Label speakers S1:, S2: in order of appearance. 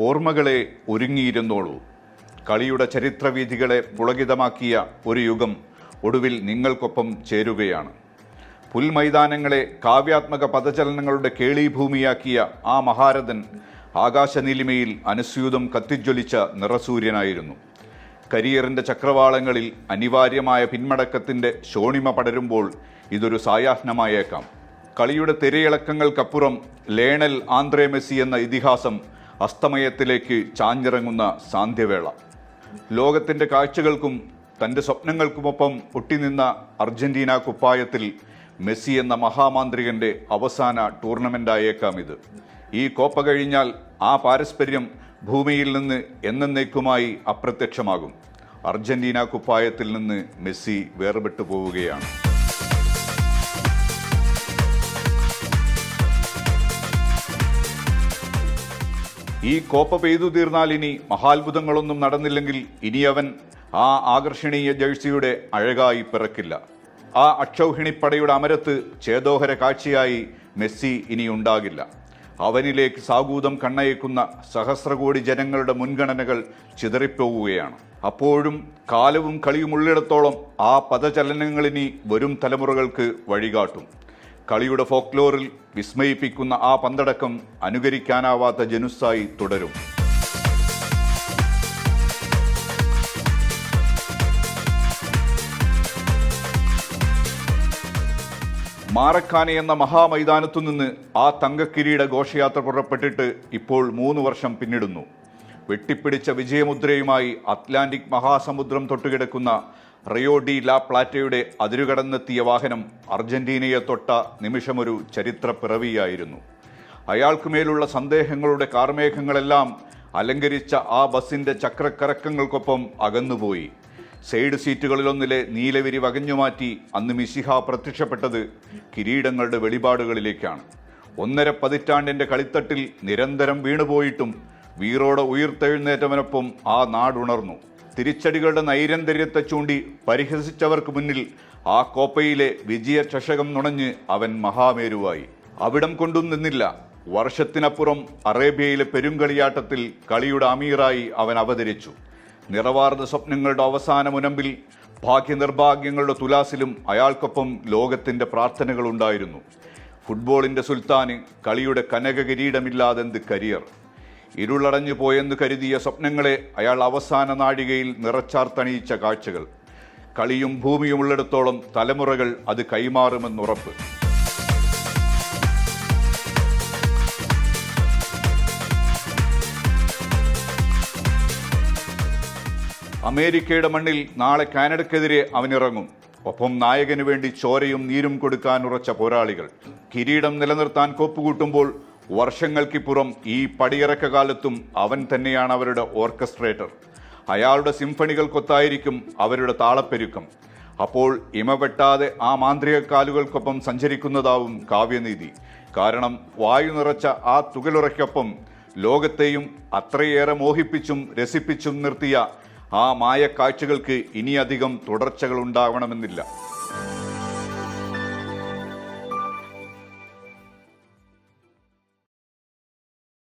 S1: ഓർമ്മകളെ ഒരുങ്ങിയിരുന്നോളൂ. കളിയുടെ ചരിത്രവീഥികളെ പുളകിതമാക്കിയ ഒരു യുഗം ഒടുവിൽ നിങ്ങൾക്കൊപ്പം ചേരുകയാണ്. പുൽമൈതാനങ്ങളെ കാവ്യാത്മക പദചലനങ്ങളുടെ കേളീഭൂമിയാക്കിയ ആ മഹാരഥൻ ആകാശനീലിമയിൽ അനുസ്യൂതം കത്തിജ്വലിച്ച നിറസൂര്യനായിരുന്നു. കരിയറിന്റെ ചക്രവാളങ്ങളിൽ അനിവാര്യമായ പിന്മടക്കത്തിന്റെ ശോണിമ പടരുമ്പോൾ ഇതൊരു സായാഹ്നമായേക്കാം. കളിയുടെ തിരയിളക്കങ്ങൾക്കപ്പുറം ലേണൽ ആന്ത്രേ മെസ്സി എന്ന ഇതിഹാസം അസ്തമയത്തിലേക്ക് ചാഞ്ഞിറങ്ങുന്ന സാന്ധ്യവേള. ലോകത്തിന്റെ കാഴ്ചകൾക്കും തന്റെ സ്വപ്നങ്ങൾക്കുമൊപ്പം ഒട്ടിനിന്ന അർജന്റീന കുപ്പായത്തിൽ മെസ്സി എന്ന മഹാമാന്ത്രികന്റെ അവസാന ടൂർണമെന്റായേക്കാം ഇത്. ഈ കോപ്പ കഴിഞ്ഞാൽ ആ പാരസ്പര്യം ഭൂമിയിൽ നിന്ന് എന്നേക്കുമായി അപ്രത്യക്ഷമാകും. അർജന്റീന കുപ്പായത്തിൽ നിന്ന് മെസ്സി വേർപെട്ടു പോവുകയാണ്. ഈ കോപ്പ പെയ്തു തീർന്നാൽ ഇനി മഹാത്ഭുതങ്ങളൊന്നും നടന്നില്ലെങ്കിൽ ഇനി അവൻ ആ ആകർഷണീയ ജേഴ്സിയുടെ അഴകായി പിറക്കില്ല. ആ അക്ഷൗഹിണിപ്പടയുടെ അമരത്ത് ചേതോഹര കാഴ്ചയായി മെസ്സി ഇനി ഉണ്ടാകില്ല. അവനിലേക്ക് സാഗൂതം കണ്ണയക്കുന്ന സഹസ്രകോടി ജനങ്ങളുടെ മുൻഗണനകൾ ചിതറിപ്പോവുകയാണ് അപ്പോഴും കാലവും കളിയും ഉള്ളിടത്തോളം ആ പദചലനങ്ങളിനി വരും തലമുറകൾക്ക് വഴികാട്ടും. കളിയുടെ ഫോക്ലോറിൽ വിസ്മയിപ്പിക്കുന്ന ആ പന്തടക്കം അനുകരിക്കാനാവാത്ത ജനുസായി തുടരും. മാറക്കാനെ എന്ന മഹാമൈതാനത്തു നിന്ന് ആ തങ്കക്കിരീട ഘോഷയാത്ര പുറപ്പെട്ടിട്ട് ഇപ്പോൾ മൂന്ന് വർഷം പിന്നിടുന്നു. വെട്ടിപ്പിടിച്ച വിജയമുദ്രയുമായി അറ്റ്ലാന്റിക് മഹാസമുദ്രം തൊട്ടുകിടക്കുന്ന റിയോ ഡി ലാ പ്ലാറ്റയുടെ അതിരുകടന്നെത്തിയ വാഹനം അർജന്റീനയെ തൊട്ട നിമിഷമൊരു ചരിത്ര പിറവിയായിരുന്നു അയാൾക്കുമേലുള്ള സന്ദേഹങ്ങളുടെ കാർമേഘങ്ങളെല്ലാം അലങ്കരിച്ച ആ ബസിന്റെ ചക്രക്കറക്കങ്ങൾക്കൊപ്പം അകന്നുപോയി. സൈഡ് സീറ്റുകളിലൊന്നിലെ നീലവിരി വകഞ്ഞുമാറ്റി അന്ന് മിശിഹ പ്രത്യക്ഷപ്പെട്ടത് കിരീടങ്ങളുടെ വെളിപാടുകളിലേക്കാണ്. ഒന്നര പതിറ്റാണ്ടിന്റെ കളിത്തട്ടിൽ നിരന്തരം വീണുപോയിട്ടും വീറോടെ ഉയർത്തെഴുന്നേറ്റവനൊപ്പം ആ നാടുണർന്നു. തിരിച്ചടികളുടെ നൈരന്തര്യത്തെ ചൂണ്ടി പരിഹസിച്ചവർക്ക് മുന്നിൽ ആ കോപ്പയിലെ വിജയ ചഷകം നുണഞ്ഞ് അവൻ മഹാമേരുവായി. അവിടം കൊണ്ടും നിന്നില്ല. വർഷത്തിനപ്പുറം അറേബ്യയിലെ പെരുങ്കളിയാട്ടത്തിൽ കളിയുടെ അമീറായി അവൻ അവതരിച്ചു. നിറവാർന്ന സ്വപ്നങ്ങളുടെ അവസാന മുനമ്പിൽ ഭാഗ്യനിർഭാഗ്യങ്ങളുടെ തുലാസിലും അയാൾക്കൊപ്പം ലോകത്തിന്റെ പ്രാർത്ഥനകളുണ്ടായിരുന്നു. ഫുട്ബോളിന്റെ സുൽത്താന് കളിയുടെ കനക കിരീടമില്ലാതെന്ത് കരിയർ? ഇരുളടഞ്ഞു പോയെന്ന് കരുതിയ സ്വപ്നങ്ങളെ അയാൾ അവസാന നാഴികയിൽ നിറച്ചാർത്തണിയിച്ച കാഴ്ചകൾ. കളിയും ഭൂമിയും ഉള്ളിടത്തോളം തലമുറകൾ അത് കൈമാറുമെന്നുറപ്പ് അമേരിക്കയുടെ മണ്ണിൽ നാളെ കാനഡയ്ക്കെതിരെ അവനിറങ്ങും. ഒപ്പം നായകന് വേണ്ടി ചോരയും നീരും കൊടുക്കാൻ ഉറച്ച പോരാളികൾ. കിരീടം നിലനിർത്താൻ കോപ്പുകൂട്ടുമ്പോൾ വർഷങ്ങൾക്കിപ്പുറം ഈ പടിയിറക്ക കാലത്തും അവൻ തന്നെയാണ് അവരുടെ ഓർക്കസ്ട്രേറ്റർ. അയാളുടെ സിംഫണികൾക്കൊത്തായിരിക്കും അവരുടെ താളപ്പെരുക്കം. അപ്പോൾ ഇമവെട്ടാതെ ആ മാന്ത്രിക കാലുകൾക്കൊപ്പം സഞ്ചരിക്കുന്നതാവും കാവ്യനീതി. കാരണം വായു നിറച്ച ആ തുകലുറയ്ക്കൊപ്പം ലോകത്തെയും അത്രയേറെ മോഹിപ്പിച്ചും രസിപ്പിച്ചും നിർത്തിയ ആ മായ കാഴ്ചകൾക്ക് ഇനിയധികം തുടർച്ചകൾ ഉണ്ടാവണമെന്നില്ല